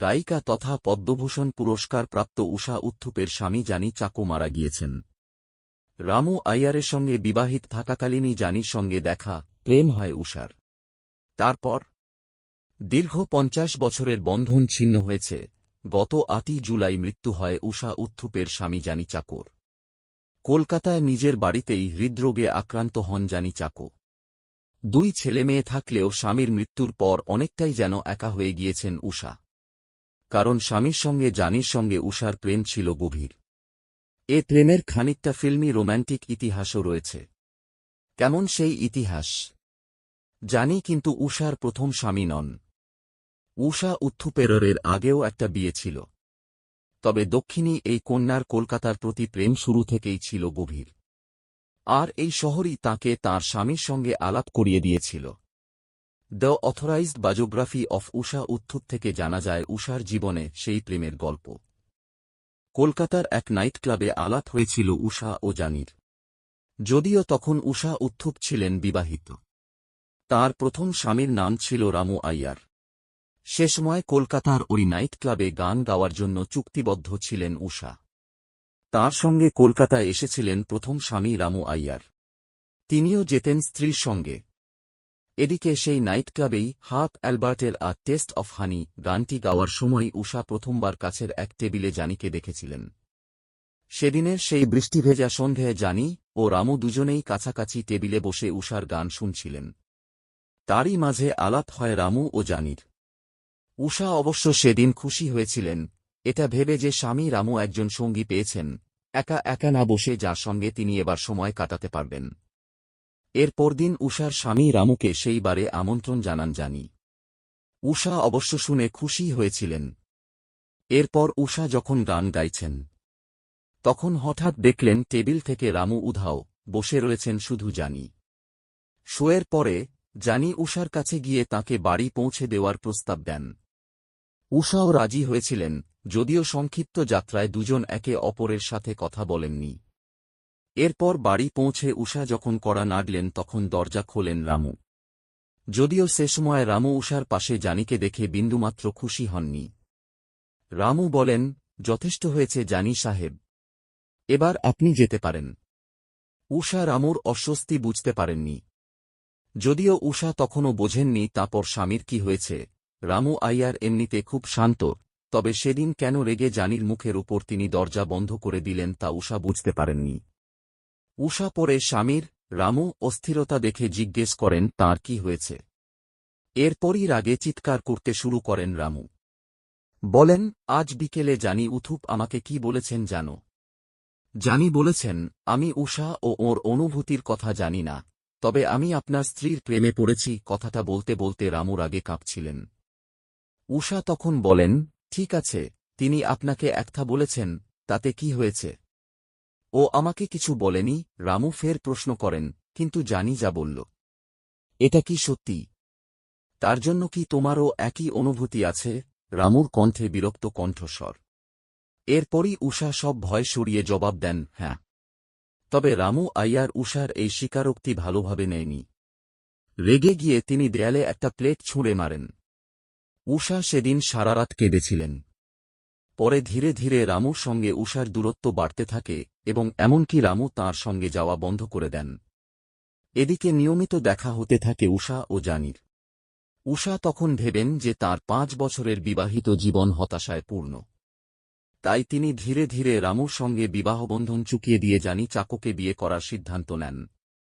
গায়িকা তথা পদ্মভূষণ পুরস্কার প্রাপ্ত উষা উত্থুপের স্বামী জানি চাকো মারা গিয়েছেন। রামু আইয়ারের সঙ্গে বিবাহিত থাকাকালীনই জানির সঙ্গে দেখা, প্রেম হয় উষার। তারপর দীর্ঘ পঞ্চাশ বছরের বন্ধন ছিন্ন হয়েছে। গত আটই জুলাই মৃত্যু হয় উষা উত্থুপের স্বামী জানি চাকর। কলকাতায় নিজের বাড়িতেই হৃদরোগে আক্রান্ত হন জানি চাকো। দুই ছেলে মেয়ে থাকলেও স্বামীর মৃত্যুর পর অনেকটাই যেন একা হয়ে গিয়েছেন উষা। কারণ স্বামীর সঙ্গে জানির সঙ্গে উষার প্রেম ছিল গভীর। এ প্রেমের খানিকটা ফিল্মি রোম্যান্টিক ইতিহাসও রয়েছে। কেমন সেই ইতিহাস? জানি কিন্তু উষার প্রথম স্বামী নন। উষা উত্থুপেররের আগেও একটা বিয়ে ছিল। তবে দক্ষিণী এই কন্যার কলকাতার প্রতি প্রেম শুরু থেকেই ছিল গভীর। আর এই শহরই তাকে তার স্বামীর সঙ্গে আলাপ করিয়ে দিয়েছিল। The authorised biography of Usha Uthup থেকে জানা যায়, উষার জীবনে সেই প্রেমের গল্প। কলকাতার এক নাইট ক্লাবে আলাপ হয়েছিল উষা ও জানির। যদিও তখন উষা উত্থুপ ছিলেন বিবাহিত। তার প্রথম স্বামীর নাম ছিল রামু আইয়ার। সে সময় কলকাতার ওই নাইট ক্লাবে গান গাওয়ার জন্য চুক্তিবদ্ধ ছিলেন উষা। তার সঙ্গে কলকাতায় এসেছিলেন প্রথম স্বামী রামু আইয়ার। তিনিও যেতেন স্ত্রীর সঙ্গে। এদিকে সেই নাইট ক্লাবেই হাত অ্যালবার্টের আ টেস্ট অফ হানি গানটি গাওয়ার সময় উষা প্রথমবার কাছের এক টেবিলে জানিকে দেখেছিলেন। সেদিনের সেই বৃষ্টিভেজা সন্ধে জানি ও রামু দুজনেই কাছাকাছি টেবিলে বসে উষার গান শুনছিলেন। তারই মাঝে আলাপ হয় রামু ও জানির। উষা অবশ্য সেদিন খুশি হয়েছিলেন। এটা ভেবে যে স্বামী রামু একজন সঙ্গী পেয়েছেন, একা একা না বসে যার সঙ্গে তিনি এবার সময় কাটাতে পারবেন। এর পরদিন উষার স্বামী রামুকে সেই বারে আমন্ত্রণ জানান জানি। উষা অবশ্য শুনে খুশি হয়েছিলেন। এরপর উষা যখন গান গাইছেন, তখন হঠাৎ দেখলেন টেবিল থেকে রামু উধাও বসে রয়েছেন শুধু জানি। শোয়ের পরে জানি উষার কাছে গিয়ে তাকে বাড়ি পৌঁছে দেওয়ার প্রস্তাব দেন। উষাও রাজি হয়েছিলেন, যদিও সংক্ষিপ্ত যাত্রায় দুজন একে অপরের সাথে কথা বলেননি। এরপর বাড়ি পৌঁছে উষা যখন কড়া নাড়লেন তখন দরজা খোলেন রামু। যদিও সে সময় রামু উষার পাশে জানিকে দেখে বিন্দুমাত্র খুশি হননি। রামু বলেন, যথেষ্ট হয়েছে জানি সাহেব। এবার আপনি যেতে পারেন। উষা রামুর অস্বস্তি বুঝতে পারেননি। যদিও উষা তখনও বোঝেননি তারপর স্বামীর কি হয়েছে। রামু আইয়ার এমনিতে খুব শান্ত, তবে সেদিন কেন রেগে জানির মুখের উপর তিনি দরজা বন্ধ করে দিলেন তা উষা বুঝতে পারেননি। উষা পরে স্বামীর, রামু অস্থিরতা দেখে জিজ্ঞেস করেন, তার কি হয়েছে? এরপরই রাগে চিৎকার করতে শুরু করেন রামু। বলেন, আজ বিকেলে জানি উথুপ আমাকে কি বলেছেন জানো? জানি বলেছেন, আমি উষা ও ওর অনুভূতির কথা জানি না, তবে আমি আপনার স্ত্রীর প্রেমে পড়েছি, কথাটা বলতে বলতে রামু রাগে কাঁপছিলেন। উষা তখন বলেন, ঠিক আছে, তিনি আপনাকে একথা বলেছেন, তাতে কি হয়েছে? ও আমাকে কিছু বলেনি, রামু ফের প্রশ্ন করেন, কিন্তু জানি যা বলল। এটা কি সত্যি? তার জন্য কি তোমারও একই অনুভূতি আছে? রামুর কণ্ঠে বিরক্ত কণ্ঠস্বর। এরপরই উষা সব ভয় সরিয়ে জবাব দেন হ্যাঁ। তবে রামু আইয়ার উষার এই স্বীকারোক্তি ভালোভাবে নেয়নি। রেগে গিয়ে তিনি দেয়ালে একটা প্লেট ছুঁড়ে মারেন। উষা সেদিন সারারাত কেঁদেছিলেন। পরে ধীরে ধীরে রামুর সঙ্গে উষার দূরত্ব বাড়তে থাকে এবং এমনকি রামু তার সঙ্গে যাওয়া বন্ধ করে দেন। এদিকে নিয়মিত দেখা হতে থাকে উষা ও জানির। উষা তখন ভেবেন যে তার পাঁচ বছরের বিবাহিত জীবন হতাশায় পূর্ণ। তাই তিনি ধীরে ধীরে রামুর সঙ্গে বিবাহবন্ধন চুকিয়ে দিয়ে জানি চাকোকে বিয়ে করার সিদ্ধান্ত নেন।